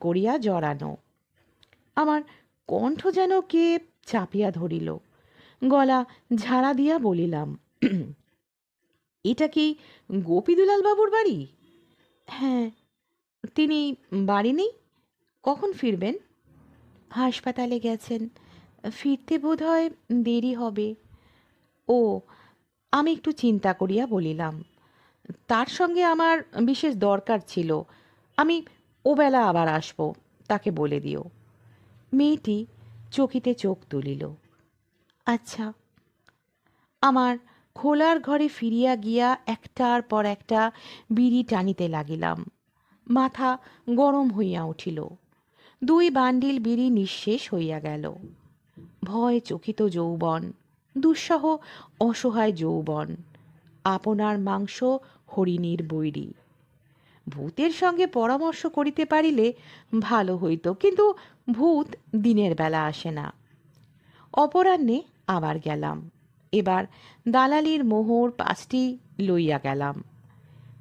করিয়া জড়ানো। আমার কণ্ঠ যেন কে চাপিয়া ধরিল। গলা ঝাড়া দিয়া বলিলাম, এটা কি গোপীদুলাল বাবুর বাড়ি? হ্যাঁ তিনি বাড়ি নেই। কখন ফিরবেন? হাসপাতালে গেছেন। ফিরতে বোধ হয় দেরি হবে। ও, আমি একটু চিন্তা করিয়া বলিলাম, তার সঙ্গে আমার বিশেষ দরকার ছিল। আমি ওবেলা আবার আসব, তাকে বলে দিও। মেয়েটি চকিতে চোখ তুলিল। আচ্ছা আমার খোলার ঘরে ফিরিয়া গিয়া একটার পর একটা বিড়ি টানিতে লাগিলাম। মাথা গরম হইয়া উঠিল। দুই বান্ডিল বিড়ি নিঃশেষ হইয়া গেল। ভয় চকিত যৌবন, দুঃসহ অসহায় যৌবন, আপনার মাংস হরিণীর বৈরী। ভূতের সঙ্গে পরামর্শ করিতে পারিলে ভালো হইত, কিন্তু ভূত দিনের বেলা আসে না। অপরাহ্নে আবার গেলাম। এবার দালালির মোহর পাঁচটি লইয়া গেলাম।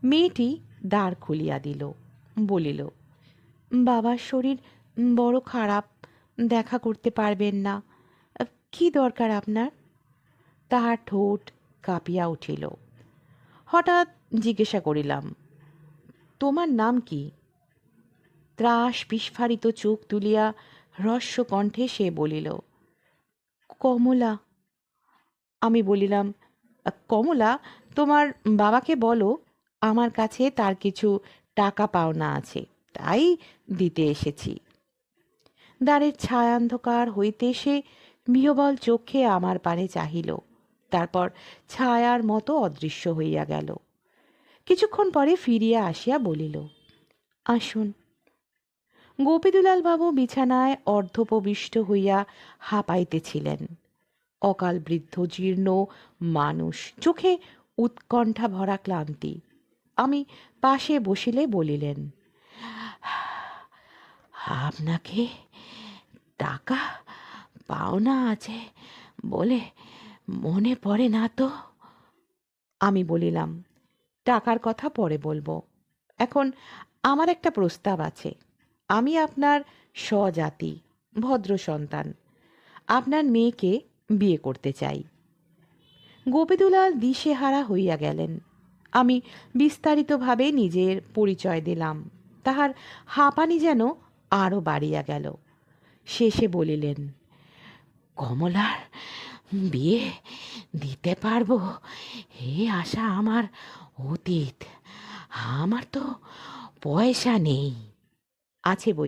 মেয়েটি দ্বার খুলিয়া দিল, বলিল, বাবার শরীর বড় খারাপ, দেখা করতে পারবেন না। কি দরকার আপনার? তাহার ঠোঁট কাঁপিয়া উঠিল। হঠাৎ জিজ্ঞাসা করিলাম তোমার নাম কি? ত্রাস বিস্ফারিত চোখ তুলিয়া হ্রস্ব কণ্ঠে সে বলিল, কমলা। আমি বলিলাম, কমলা, তোমার বাবাকে বলো, আমার কাছে তার কিছু টাকা পাওনা আছে, তাই দিতে এসেছি। দ্বারের ছায়ান্ধকার হইতে সে বিহবল চোখে আমার পানে চাহিল, তারপর ছায়ার মতো অদৃশ্য হইয়া গেল। কিছুক্ষণ পরে ফিরিয়া আসিয়া বলিল, আসুন। গোপীদুলাল বাবু বিছানায় অর্ধপবিষ্ট হইয়া হাঁপাইতেছিলেন। অকাল বৃদ্ধ, জীর্ণ মানুষ, চোখে উৎকণ্ঠা ভরা ক্লান্তি। আমি পাশে বসিলে বলিলেন, আপনাকে টাকা পাওনা আছে বলে মনে পড়ে না তো? আমি বলিলাম টাকার কথা পরে বলব। এখন আমার একটা প্রস্তাব আছে। আমি আপনার স্বজাতি, ভদ্র সন্তান। আপনার মেয়েকে বিয়ে করতে চাই। গোপীদুলাল দিশেহারা হইয়া গেলেন। আমি বিস্তারিতভাবে নিজের পরিচয় দিলাম। তাহার হাঁপানি যেন আরও বাড়িয়া গেল। শেষে বলিলেন, কমলার বিয়ে দিতে পারব। এ আশা আমার অতীত। আমার তো পয়সা নেই। আছে বই।